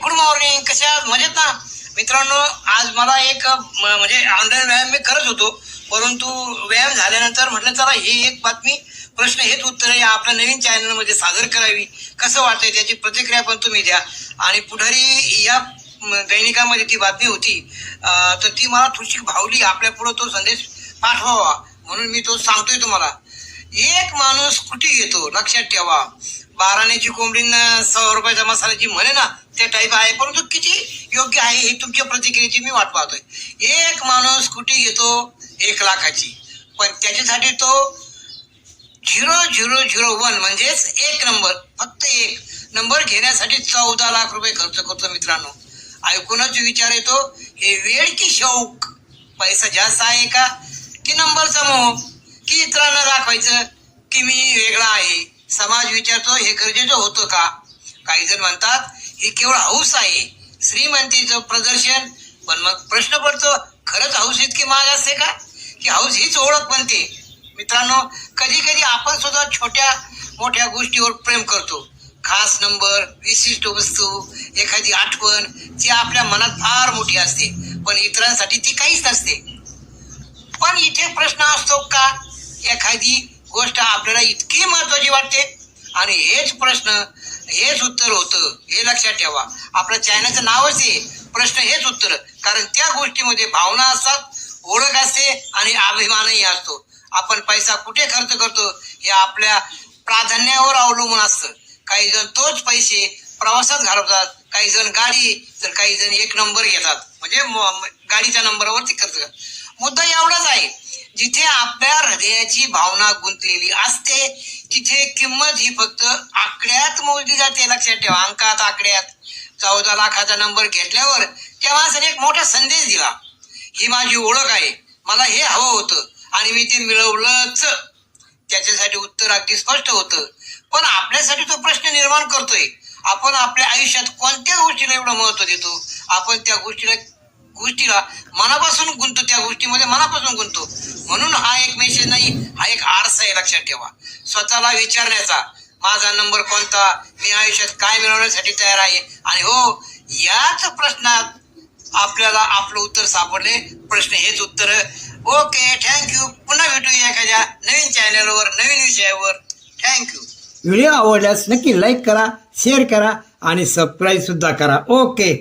Good morning कशा आहात? मजेत ना मित्रांनो आज मला एक म- म्हणजे ऑनलाईन व्यायाम मी करत होतो परंतु व्यायाम झाल्यानंतर म्हटलं चला ही एक बातमी प्रश्न हेच उत्तर या आपल्या नवीन चॅनलमध्ये सादर करावी. कसं वाटतंय? त्याची प्रतिक्रिया पण तुम्ही द्या. आणि पुढारी या दैनिकामध्ये ती बातमी होती तर ती मला थोडीशी भावली आपल्या पुढे तो संदेश पाठवावा. म्हणून मी तो सांगतोय तुम्हाला. एक माणूस कुठे येतो? लक्षात ठेवा. बाराण्याची कोंबडींना सहा रुपयाच्या मसाल्याची म्हणे ना त्या टाईप आहे. परंतु किती योग्य आहे हे तुमच्या प्रतिक्रियेची मी वाट पाहतोय. एक माणूस कुठे येतो? एक लाखाची. पण त्याच्यासाठी तो झिरो झिरो झिरो वन म्हणजेच एक नंबर. फक्त एक. नंबर घेण्यासाठी चौदा लाख रुपये खर्च करतो मित्रांनो. ऐकूनच विचार येतो हे वेळ की शौक? पैसा जास्त आहे का? की नंबरचा मोह? की इतरांना दाखवायचं? की मी वेगळा आहे? समाज विचारतो हे गरजेचं होतं का? काही जण म्हणतात हे केवळ हौस आहे. श्रीमंतीचं प्रदर्शन पण मग प्रश्न पडतो खरंच हौस इतकी महाग असते का? की हौस हीच ओळख बनते. मित्रांनो कधी कधी आपण सुद्धा छोट्या मोठ्या गोष्टीवर प्रेम करतो. खास नंबर विशिष्ट वस्तू एखादी आठवण जी आपल्या मनात फार मोठी असते. पण इतरांसाठी ती काहीच नसते. पण इथे प्रश्न असतो का? एखादी गोष्ट आपल्याला इतकी महत्वाची वाटते? आणि हेच प्रश्न हेच उत्तर होतं. हे लक्षात ठेवा. आपल्या चॅनलचं नावच आहे. प्रश्न हेच उत्तर. कारण त्या गोष्टीमध्ये भावना असतात ओळख असते आणि अभिमानही असतो. आपण पैसा कुठे खर्च करतो हे आपल्या प्राधान्यावर अवलंबून असतं. काही जण तोच पैसे प्रवासात घालवतात. काही जण गाडी तर काही जण एक नंबर घेतात. म्हणजे म- गाडीच्या नंबरवरती खर्च करतात. मुद्दा एवढाच आहे. जिथे आपल्या हृदयाची भावना गुंतलेली असते तिथे किंमत ही फक्त आकड्यात मोजली जाते. लक्षात ठेवा अंकात आकड्यात. चौदा लाखाचा नंबर घेतल्यावर त्या माणसाने एक मोठा संदेश दिला. ही माझी ओळख आहे. मला हे हवं होतं आणि मी ते मिळवलंच. त्याच्यासाठी उत्तर अगदी स्पष्ट होतं. पण आपल्यासाठी तो प्रश्न निर्माण करतोय. आपण आपल्या आयुष्यात कोणत्या गोष्टीला एवढं महत्त्व देतो? आपण त्या गोष्टीला गोष्टीला मनापासून गुंतो त्या गोष्टीमध्ये मनापासून गुंतो म्हणून हा एक मेसेज नाही हा एक आरसा आहे लक्षात ठेवा. स्वतःला विचारण्याचा. माझा नंबर कोणता? मी आयुष्यात काय मिळवण्यासाठी तयार आहे? आणि हो याच प्रश्नात आपल्याला आपलं उत्तर सापडले. प्रश्न हेच उत्तर. ओके थँक्यू पुन्हा भेटूया एखाद्या नवीन चॅनलवर नवीन विषयावर. थँक्यू व्हिडिओ आवडल्यास नक्की लाईक करा शेअर करा आणि सबस्क्राईब सुद्धा करा. ओके